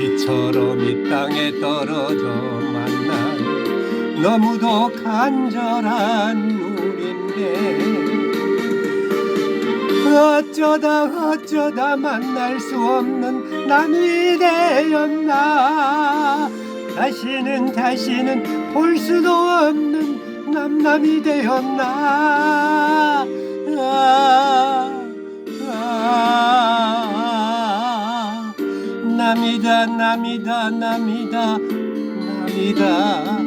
빛처럼 이 땅에 떨어져 만날 너무도 간절한 우린데 어쩌다 어쩌다 만날 수 없는 남이 되었나? 다시는 다시는 볼 수도 없는 남남이 되었나 남이다 남이다 남이다 남이다.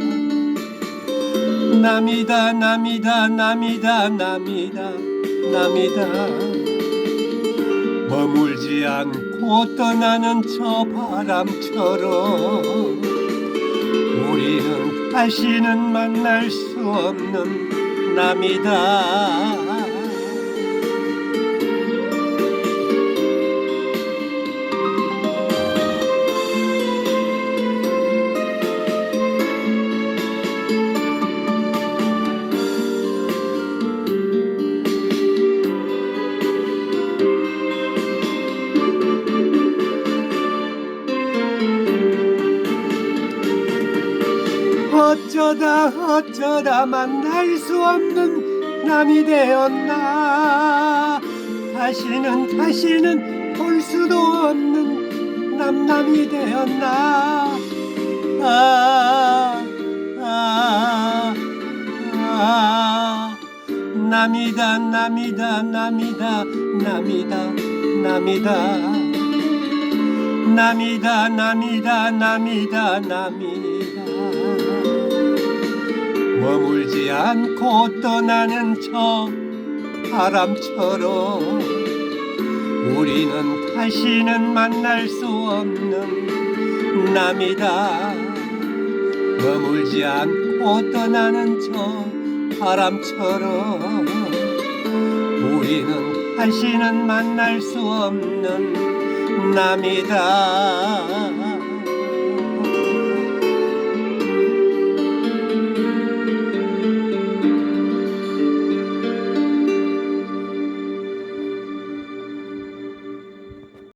남이다 남이다 남이다 남이다 남이다. 머물지 않고 떠나는 저 바람처럼 우리는 다시는 만날 수 없는 남이다 어쩌다 어쩌다 만날 수 없는 남이 되었나. 다시는 다시는 볼 수도 없는 남남이 되었나. 아, 아, 아, 남이다 남이다 남이다 남이다 남이다. 남이다 남이다 남이다 남이다 머물지 않고 떠나는 저 바람처럼 우리는 다시는 만날 수 없는 남이다. 머물지 않고 떠나는 저 바람처럼 우리는 다시는 만날 수 없는 남이다